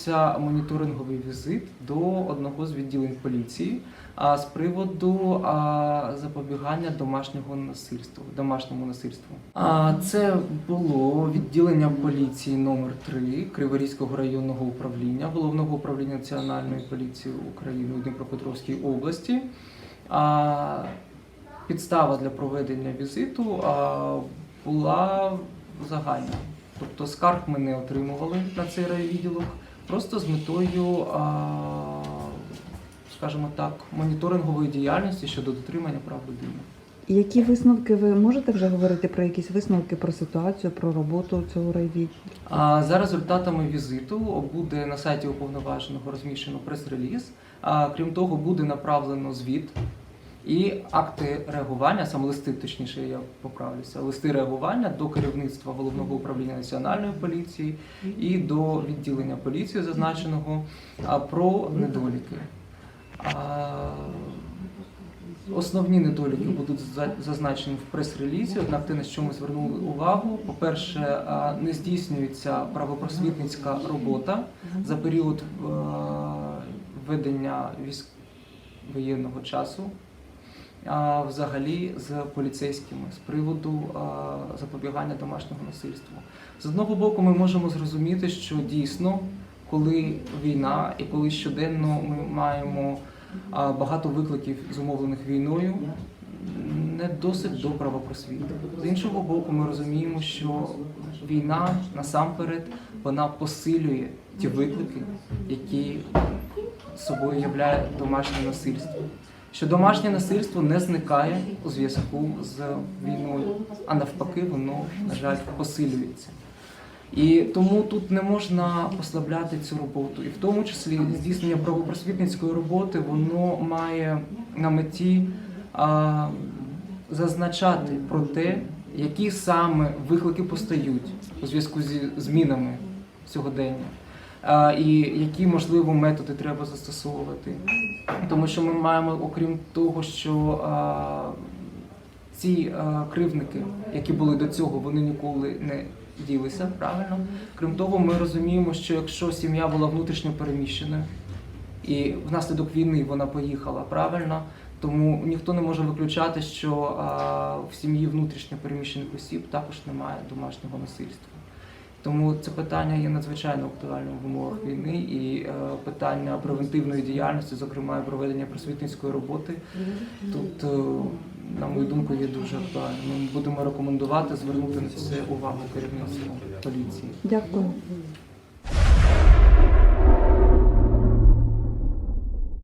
відбувся моніторинговий візит до одного з відділень поліції а, з приводу запобігання домашнього насильства, домашньому насильству. А, це було відділення поліції номер 3 Криворізького районного управління, головного управління Національної поліції України у Дніпропетровській області. А, підстава для проведення візиту була загальна. Тобто скарг ми не отримували на цей райвідділок, просто з метою, скажімо так, моніторингової діяльності щодо дотримання прав людини. Які висновки ви можете вже говорити про якісь висновки про ситуацію, про роботу цього райвідділу? А за результатами візиту буде на сайті уповноваженого розміщено прес-реліз. А крім того, буде направлено звіт і акти реагування, саме листи, точніше, я поправлюся, листи реагування до керівництва головного управління національної поліції і до відділення поліції зазначеного про недоліки. Основні недоліки будуть за- зазначені в прес-релізі, однак те, на що ми звернули увагу, по-перше, не здійснюється правопросвітницька робота за період е, ведення військ воєнного часу, взагалі з поліцейськими з приводу запобігання домашнього насильства. З одного боку, ми можемо зрозуміти, що дійсно, коли війна і коли щоденно ми маємо багато викликів, зумовлених війною, не досить до правопросвіти. З іншого боку, ми розуміємо, що війна насамперед вона посилює ті виклики, які собою являє домашнє насильство. Що домашнє насильство не зникає у зв'язку з війною, а навпаки, воно, на жаль, посилюється. І тому тут не можна послабляти цю роботу. І в тому числі здійснення правопросвітницької роботи воно має на меті а, зазначати про те, які саме виклики постають у зв'язку зі змінами сьогодення, і які можливо методи треба застосовувати. Тому що ми маємо, окрім того, що ці кривники, які були до цього, вони ніколи не ділися правильно. Крім того, ми розуміємо, що якщо сім'я була внутрішньо переміщеною і внаслідок війни вона поїхала правильно, тому ніхто не може виключати, що а, в сім'ї внутрішньо переміщених осіб також немає домашнього насильства. Тому це питання є надзвичайно актуальним в умовах війни і е, питання превентивної діяльності, зокрема і проведення просвітницької роботи, тут, е, на мою думку, є дуже актуальним. Ми будемо рекомендувати звернути на це увагу керівництва поліції. Дякую.